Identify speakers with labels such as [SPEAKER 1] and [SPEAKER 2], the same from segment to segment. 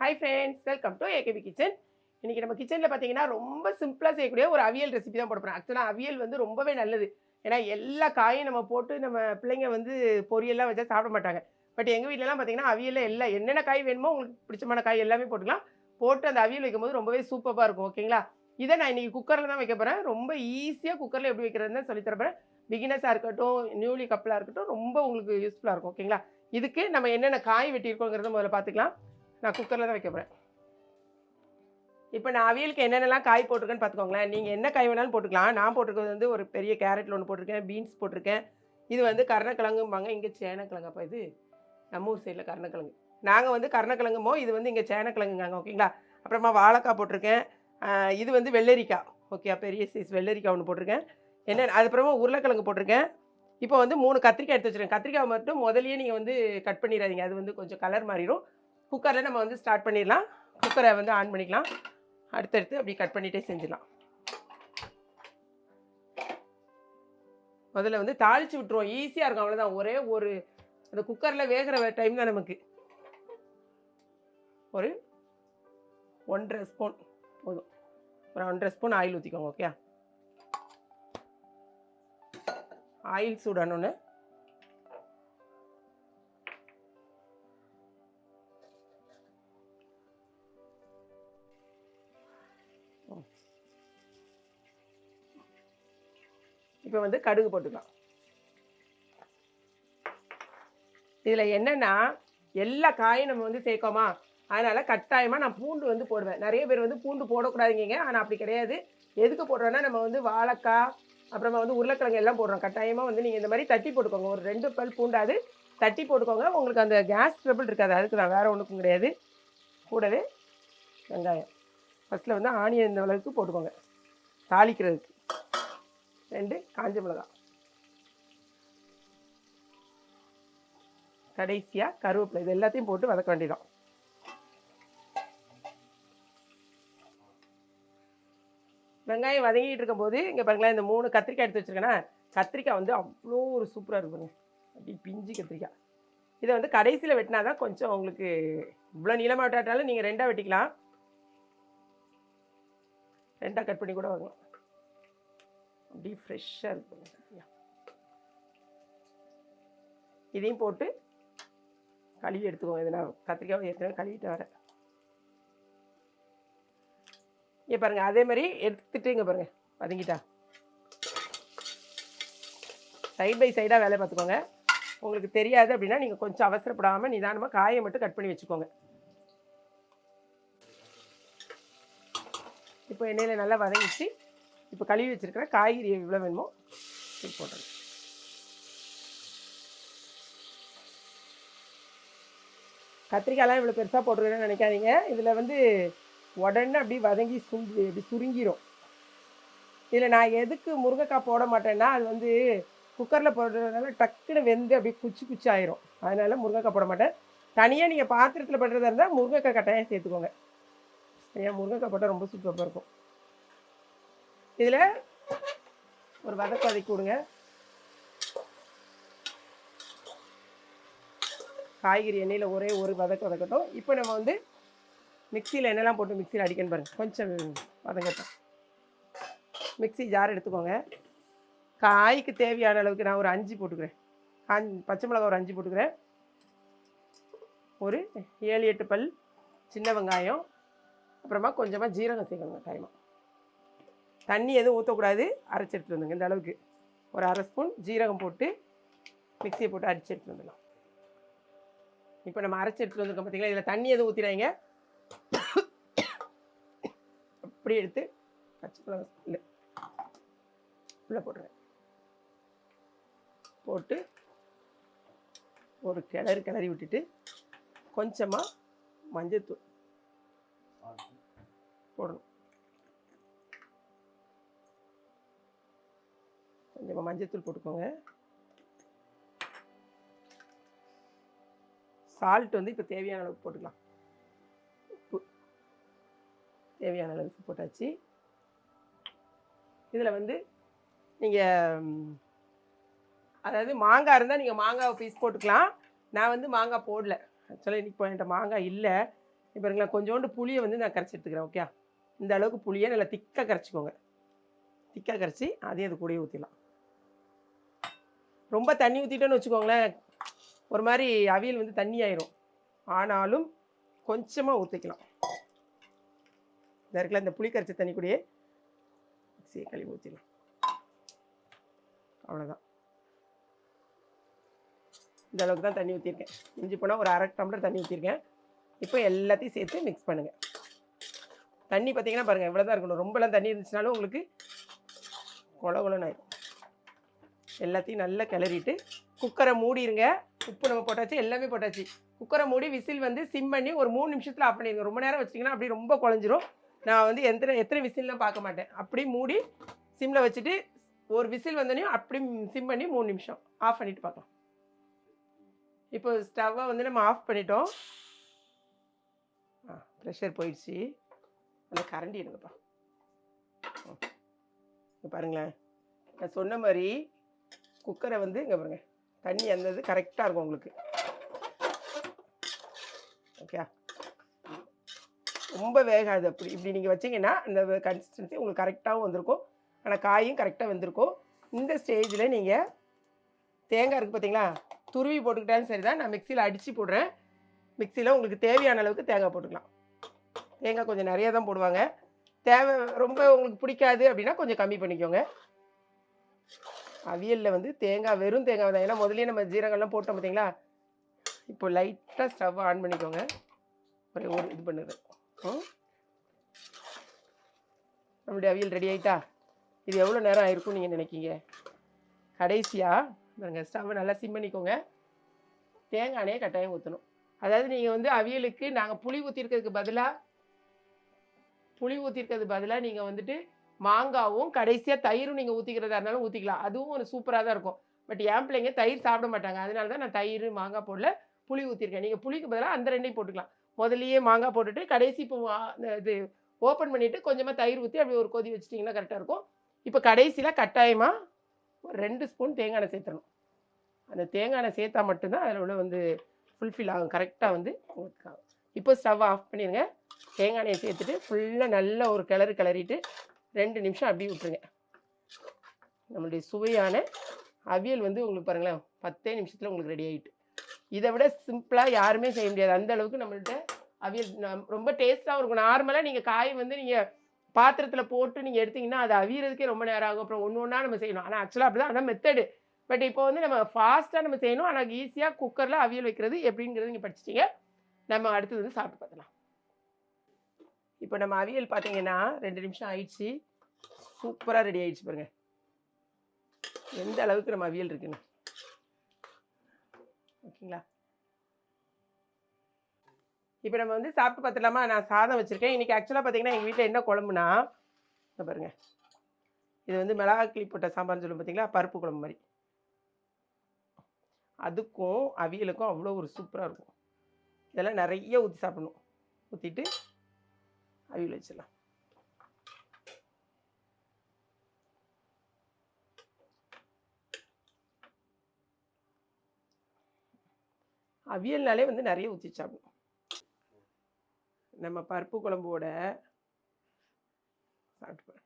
[SPEAKER 1] Hi friends welcome to AKB kitchen இன்றைக்கி நம்ம கிச்சனில் பார்த்தீங்கன்னா ரொம்ப சிம்பிளாக செய்யக்கூடிய ஒரு அவியல் ரெசிபி தான் போட போகிறோம் ஆக்சுவலாக அவியல் வந்து ரொம்பவே நல்லது. ஏன்னா எல்லா காயும் நம்ம போட்டு நம்ம பிள்ளைங்க வந்து பொரியெல்லாம் வச்சா சாப்பிட மாட்டாங்க. பட் எங்கள் வீட்டிலலாம் பார்த்தீங்கன்னா அவியலில் எல்லாம் என்னென்ன காய் வேணுமோ உங்களுக்கு பிடிச்சமான காய் எல்லாமே போட்டுக்கலாம். போட்டு அந்த அவியல் வைக்கும்போது ரொம்பவே சூப்பராக இருக்கும் ஓகேங்களா இதை நான் இன்றைக்கி குக்கரில் தான் வைக்க போகிறேன் ரொம்ப ஈஸியாக குக்கரில் எப்படி வைக்கிறதுன்னு சொல்லி தரப்போகிறேன் பிகினஸாக இருக்கட்டும் நியூலி கப்பலாக இருக்கட்டும் ரொம்ப உங்களுக்கு யூஸ்ஃபுல்லாக இருக்கும் ஓகேங்களா இதுக்கு நம்ம என்னென்ன காய் வெட்டியிருக்கோங்கிறத முதல்ல பார்த்துக்கலாம் நான் குக்கரில் தான் வைக்க போகிறேன் இப்போ நான் அவியலுக்கு என்னென்னலாம் காய் போட்டிருக்கேன்னு பார்த்துக்கோங்களேன். நீங்கள் என்ன காய் வேணாலும் போட்டுக்கலாம். நான் போட்டிருக்கிறது வந்து ஒரு பெரிய கேரட்டில் ஒன்று போட்டிருக்கேன். பீன்ஸ் போட்டிருக்கேன். இது வந்து கருணக்கிழங்கும்பாங்க. இங்கே சேனக்கிழங்கப்பா இது. நம்ம ஊர் சைடில் கருணக்கிழங்கு. நாங்கள் வந்து கருணக்கிழங்குமோ இது வந்து இங்கே சேனக்கிழங்குங்க ஓகேங்களா? அப்புறமா வாழைக்காய் போட்டிருக்கேன். இது வந்து வெள்ளரிக்காய். ஓகே பெரிய சைஸ் வெள்ளரிக்காய் ஒன்று போட்டிருக்கேன். என்ன அதுக்கப்புறமா உருளைக்கிழங்கு போட்டிருக்கேன். இப்போ வந்து மூணு கத்திரிக்காய் எடுத்து வச்சுருக்கேன். கத்திரிக்காய் மட்டும் முதல்லயே நீங்கள் வந்து கட் பண்ணிடாதீங்க. அது வந்து கொஞ்சம் கலர் மாறிடும். குக்கரில் நம்ம வந்து ஸ்டார்ட் பண்ணிடலாம். குக்கரை வந்து ஆன் பண்ணிக்கலாம். அடுத்தடுத்து அப்படி கட் பண்ணிகிட்டே செஞ்சிடலாம். முதல்ல வந்து தாளித்து விட்டுருவோம். ஈஸியாக இருக்கும். அவ்வளோதான் ஒரே ஒரு அந்த குக்கரில் வேகிற டைம் தான் நமக்கு. ஒரு ஒன்றரை ஸ்பூன் போதும். ஒரு ஒன்றரை ஸ்பூன் ஆயில் ஊற்றிக்கோங்க ஓகே ஆயில் சூடானோன்னு இப்போ வந்து கடுகு போட்டுக்கலாம். இதில் என்னென்னா எல்லா காயும் நம்ம வந்து சேர்க்கோமா? அதனால் கட்டாயமாக நான் பூண்டு வந்து போடுவேன். நிறைய பேர் வந்து பூண்டு போடக்கூடாதுங்க ஆனால் அப்படி கிடையாது. எதுக்கு போடுறோன்னா நம்ம வந்து வாழைக்காய் அப்புறமா வந்து உருளைக்கிழங்கு எல்லாம் போடுறோம். கட்டாயமாக வந்து நீங்கள் இந்த மாதிரி தட்டி போட்டுக்கோங்க. ஒரு ரெண்டு பல் பூண்டாது. தட்டி போட்டுக்கோங்க. உங்களுக்கு அந்த கேஸ் ட்ரபிள் இருக்காது. அதுக்கு நான் வேறு ஒன்றுக்கும் கிடையாது. கூடவே வெங்காயம். ஃபஸ்ட்டில் வந்து ஆனியன் இந்த அளவுக்கு போட்டுக்கோங்க. தாளிக்கிறதுக்கு. ரெண்டு காஞ்ச மிளகா. கடைசியாக கருவேப்பிலை இது எல்லாத்தையும் போட்டு வதக்க வேண்டியதான் வெங்காயம் வதங்கிட்டு இருக்கும்போது இங்கே பாருங்களேன் இந்த மூணு கத்திரிக்காய் எடுத்து வச்சுருக்கேன்னா கத்திரிக்காய் வந்து அவ்வளோ ஒரு சூப்பராக இருக்குங்க அப்படி பிஞ்சு கத்திரிக்காய். இதை வந்து கடைசியில் வெட்டினா தான் கொஞ்சம் உங்களுக்கு இவ்வளோ நீளமாக விட்டாட்டாலும் நீங்கள் ரெண்டாக வெட்டிக்கலாம். ரெண்டாக கட் பண்ணி கூட வாங்கலாம். அப்படி ஃப்ரெஷ்ஷாக இருக்குங்க இதையும் போட்டு கழுவி எடுத்துக்கோங்க இது நான் கத்திரிக்காய் ஏற்கனவே கழுவிட்டு வரேன் இங்கே பாருங்கள் அதே மாதிரி எடுத்துட்டு இங்கே பாருங்கள் வதங்கிட்டா. சைட் பை சைடாக வேலை பார்த்துக்கோங்க. உங்களுக்கு தெரியாது அப்படின்னா நீங்கள் கொஞ்சம் அவசரப்படாமல் நிதானமாக காயை மட்டும் கட் பண்ணி வச்சுக்கோங்க. இப்போ எண்ணெயில் நல்லா வதங்கிச்சு. இப்போ கழுவி வச்சுருக்கிற காய்கறி எவ்வளோ வேணுமோ இது போட்டுருங்க. கத்திரிக்காய்லாம் இவ்வளோ பெருசாக போட்டுருக்கேன்னு நினைக்காதீங்க. இதில் வந்து உடனே அப்படியே வதங்கி சுண்டி அப்படி சுருங்கிரும். இதில் நான் எதுக்கு முருங்கைக்காய் போட மாட்டேன்னா அது வந்து குக்கரில் போடுறதுனால டக்குன்னு வெந்து அப்படியே குச்சி குச்சி ஆயிரும். அதனால் முருங்கைக்காய் போட மாட்டேன். தனியாக நீங்கள் பாத்திரத்தில் பண்ணுறதா இருந்தால் முருங்கைக்காய் கட்டாயம் சேர்த்துக்கோங்க. ஏன் முருங்கைக்காய் போட்டால் ரொம்ப சூப்பராக இருக்கும். இதில் ஒரு வதக்கு வதக்கி விடுங்க காய்கறி எண்ணெயில் ஒரே ஒரு வதக்கு வதக்கட்டும். இப்போ நம்ம வந்து மிக்சியில் என்னெல்லாம் போட்டு மிக்சியில் அடிக்கணும் பாருங்கள் கொஞ்சம் வதங்கட்டும். மிக்ஸி ஜார் எடுத்துக்கோங்க. காய்க்கு தேவையான அளவுக்கு நான் ஒரு அஞ்சு போட்டுக்கிறேன். காஞ் பச்சை மிளகா ஒரு அஞ்சு போட்டுக்கிறேன். ஒரு ஏழு எட்டு பல் சின்ன வெங்காயம். அப்புறமா கொஞ்சமாக ஜீரகம் சேர்க்கணும் டைமாக தண்ணி எதுவும் ஊற்றக்கூடாது அரைச்சி எடுத்துட்டு வந்துங்க இந்த அளவுக்கு. ஒரு அரை ஸ்பூன் ஜீரகம் போட்டு மிக்சியை போட்டு அரைச்சி எடுத்துட்டு வந்துடலாம். இப்போ நம்ம அரைச்சி எடுத்துட்டு வந்திருக்கோம் பார்த்தீங்களா இதில் தண்ணி எதுவும் ஊற்றிடாங்க அப்படி எடுத்து பச்சை மிளகா இல்லை. உள்ளே போட்டுருவேன் போட்டு ஒரு கிளறு கிளறி விட்டுட்டு கொஞ்சமாக மஞ்சத்தூள். போடணும். கொஞ்சமாக மஞ்சத்தூள் போட்டுக்கோங்க. சால்ட் வந்து இப்போ தேவையான அளவுக்கு போட்டுக்கலாம். உப்பு. தேவையான அளவுக்கு போட்டாச்சு. இதில் வந்து நீங்கள் அதாவது மாங்காய் இருந்தால் நீங்கள் மாங்காய் பீஸ் போட்டுக்கலாம். நான் வந்து மாங்காய் போடல. ஆக்சுவலாக இன்றைக்கி என்கிட்ட மாங்காய் இல்லை. இப்போ பாருங்களேன் கொஞ்சோண்டு புளியை வந்து நான் கரைச்சி எடுத்துக்கிறேன் ஓகே இந்த அளவுக்கு புளியை நல்லா திக்காக கரைச்சிக்கோங்க. திக்காக கரைச்சி அதையும் அது கூடயே ஊற்றிடலாம் ரொம்ப தண்ணி ஊற்றிட்டோன்னு வச்சுக்கோங்களேன் ஒரு மாதிரி அவியல் வந்து தண்ணி ஆயிரும். ஆனாலும் கொஞ்சமாக ஊற்றிக்கலாம் இந்த இருக்கல இந்த புளி கரைச்ச தண்ணி கூடயே மிக்சியை கழுவி ஊற்றிடலாம் அவ்வளோதான் இந்த அளவுக்கு தான் தண்ணி ஊற்றிருக்கேன் இஞ்சி போனால் ஒரு அரை டம்ளர் தண்ணி ஊற்றிருக்கேன் இப்போ எல்லாத்தையும் சேர்த்து மிக்ஸ் பண்ணுங்கள் தண்ணி பார்த்தீங்கன்னா பாருங்கள் இவ்வளோ தான் இருக்கணும். ரொம்பலாம் தண்ணி இருந்துச்சுனாலும் உங்களுக்கு கொல ஆயிடும் எல்லாத்தையும் நல்லா கிளறிட்டு குக்கரை மூடிடுங்க உப்பு நம்ம போட்டாச்சு எல்லாமே போட்டாச்சு. குக்கரை மூடி விசில் வந்து சிம் பண்ணி ஒரு மூணு நிமிஷத்தில் ஆஃப் பண்ணிடுங்க. ரொம்ப நேரம் வச்சிட்டிங்கன்னா அப்படியே ரொம்ப குழஞ்சிரும். நான் வந்து எத்தனை எத்தனை விசில்லாம் பார்க்க மாட்டேன். அப்படி மூடி சிம்மில் வச்சுட்டு ஒரு விசில் வந்தோடனே அப்படி சிம் பண்ணி மூணு நிமிஷம் ஆஃப் பண்ணிவிட்டு பார்க்கலாம். இப்போ ஸ்டவ்வை வந்து நம்ம ஆஃப் பண்ணிட்டோம். ஆ ப்ரெஷர் போயிடுச்சு. அந்த கரண்டி எடுங்கப்பா. இங்கே பாருங்களேன். நான் சொன்ன மாதிரி குக்கரை வந்து இங்கே பாருங்க. தண்ணி அந்த இது கரெக்டாக இருக்கும் உங்களுக்கு. ஓகே ரொம்ப வேகாது அப்படி. இப்படி நீங்கள் வச்சிங்கன்னா அந்த கன்சிஸ்டன்சி உங்களுக்கு கரெக்டாகவும் வந்திருக்கும். ஆனால் காயும் கரெக்டாக வந்திருக்கும். இந்த ஸ்டேஜில் நீங்கள் தேங்காய் இருக்குது பார்த்தீங்களா துருவி போட்டுக்கிட்டாலும் சரி தான் நான் மிக்சியில் அடித்து போடுறேன். மிக்சியில் உங்களுக்கு தேவையான அளவுக்கு தேங்காய் போட்டுக்கலாம். தேங்காய் கொஞ்சம் நிறைய தான் போடுவாங்க. தேவை ரொம்ப உங்களுக்கு பிடிக்காது அப்படின்னா கொஞ்சம் கம்மி பண்ணிக்கோங்க. அவியலில் வந்து தேங்காய் வெறும் தேங்காய் தான். ஏன்னா முதலே நம்ம ஜீரகம்லாம் போட்டோம் பார்த்தீங்களா? இப்போ லைட்டாக ஸ்டவ் ஆன் பண்ணிக்கோங்க. ஒரு ஒரு இது பண்ணுறது ம். நம்மளுடைய அவியல் ரெடி ஆகிட்டா இது எவ்வளோ நேரம் ஆயிருக்கும் நீங்கள் நினைக்கிங்க? கடைசியாக நாங்கள் ஸ்டவ் நல்லா சிம் பண்ணிக்கோங்க. தேங்காய் கட்டாயம் ஊற்றணும் அதாவது நீங்கள் வந்து அவியலுக்கு நாங்கள் புளி ஊற்றிருக்கிறதுக்கு பதிலாக புளி ஊற்றிருக்கிறது பதிலாக நீங்கள் வந்துட்டு மாங்காவும் கடைசியாக தயிரும் நீங்கள் ஊற்றிக்கிறதா இருந்தாலும் ஊற்றிக்கலாம் அதுவும் ஒரு சூப்பராக தான் இருக்கும். பட் என் பிள்ளைங்க தயிர் சாப்பிட மாட்டாங்க. அதனால தான் நான் தயிர் மாங்காய் போடல புளி ஊற்றிருக்கேன் நீங்கள் புளிக்கு பதிலாக அந்த ரெண்டையும் போட்டுக்கலாம். முதல்லயே மாங்காய் போட்டுட்டு கடைசி இப்போ இது ஓப்பன் பண்ணிவிட்டு கொஞ்சமாக தயிர் ஊற்றி அப்படி ஒரு கொதி வச்சிட்டிங்கன்னா கரெக்டாக இருக்கும். இப்போ கடைசியில் கட்டாயமாக ஒரு ரெண்டு ஸ்பூன் தேங்காய் எண்ணெய் சேர்த்தணும் அந்த தேங்காய் எண்ணெய் சேர்த்தா மட்டும்தான் அதில் உள்ள வந்து ஃபுல்ஃபில் ஆகும். கரெக்டாக வந்து உங்களுக்கு ஆகும் இப்போ ஸ்டவ் ஆஃப் பண்ணிடுங்க தேங்காய் எண்ணெயை சேர்த்துட்டு ஃபுல்லாக நல்ல ஒரு கிளறு கிளறிட்டு ரெண்டு நிமிஷம் அப்படியே விட்டுருங்க. நம்மளுடைய சுவையான அவியல் வந்து உங்களுக்கு பாருங்களேன் பத்தே நிமிஷத்தில் உங்களுக்கு ரெடி ஆகிட்டு இதை விட சிம்பிளாக யாருமே செய்ய முடியாது. அந்த அளவுக்கு நம்மள்கிட்ட அவியல் நம்- ரொம்ப டேஸ்ட்டாகவும் இருக்கும். நார்மலாக நீங்கள் காய் வந்து நீங்கள் பாத்திரத்தில் போட்டு நீங்கள் எடுத்தீங்கன்னா அது அவியறதுக்கே ரொம்ப நேரம் ஆகும். அப்புறம் ஒன்று ஒன்றா நம்ம செய்யணும். ஆனால் ஆக்சுவலாக அப்படி தான் அதான் மெத்தடு பட் இப்போ வந்து நம்ம ஃபாஸ்ட்டாக நம்ம செய்யணும். ஆனால் ஈஸியாக குக்கரில் அவியல் வைக்கிறது எப்படிங்கிறது நீங்கள் படிச்சிட்டீங்க. நம்ம அடுத்தது வந்து சாப்பிட்டு பார்க்கலாம். இப்போ நம்ம அவியல் பார்த்தீங்கன்னா ரெண்டு நிமிஷம் ஆயிடுச்சு. சூப்பராக ரெடி ஆயிடுச்சு பாருங்க. எந்த அளவுக்கு நம்ம அவியல் இருக்குன்னு. ஓகேங்களா? இப்போ நம்ம வந்து சாப்பிட்டு பார்த்துலாமா நான் சாதம் வச்சுருக்கேன். இன்றைக்கி ஆக்சுவலாக பார்த்தீங்கன்னா எங்கள் வீட்டில் என்ன குழம்புனா இந்த பாருங்கள் இது வந்து மிளகா கிளி போட்ட சாம்பார்னு சொல்லுவோம் பார்த்தீங்களா? பருப்பு குழம்பு மாதிரி. அதுக்கும் அவியலுக்கும் அவ்வளோ ஒரு சூப்பராக இருக்கும். இதெல்லாம் நிறைய ஊற்றி சாப்பிடணும். ஊற்றிட்டு அவியல் வச்சிடலாம். அவியல்னாலே வந்து நிறைய ஊற்றி சாப்பிடணும். நம்ம பருப்பு குழம்போட சாப்பிட்டு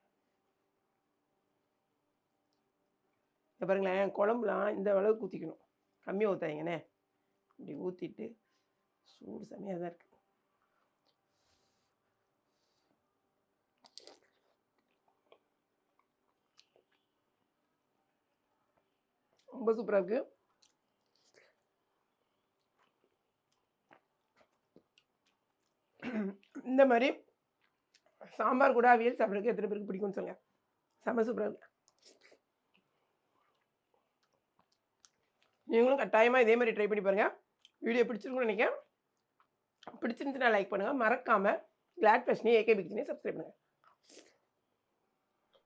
[SPEAKER 1] பாருங்களேன் குழம்புலாம் இந்த அளவுக்கு ஊற்றிக்கணும் கம்மியாக ஊற்றாதீங்கண்ணே இப்படி ஊற்றிட்டு சூடு செம்மையாக தான் இருக்குது ரொம்ப சூப்பராக இருக்குது இந்த மாதிரி சாம்பார் கூட அவியல் சாப்பிட்றதுக்கு எத்தனை பேருக்கு பிடிக்கும்னு சொல்லுங்க. செம்ம சூப்பராக இருக்கு. நீங்களும் கட்டாயமாக இதே மாதிரி ட்ரை பண்ணி பாருங்கள் வீடியோ பிடிச்சிருக்கும்னு நினைக்கிறேன். பிடிச்சிருந்துச்சுன்னா லைக் பண்ணுங்கள் மறக்காமல் கிளாட் ஃபேஷனே ஏகே பிக்சனே சப்ஸ்கிரைப் பண்ணுங்கள்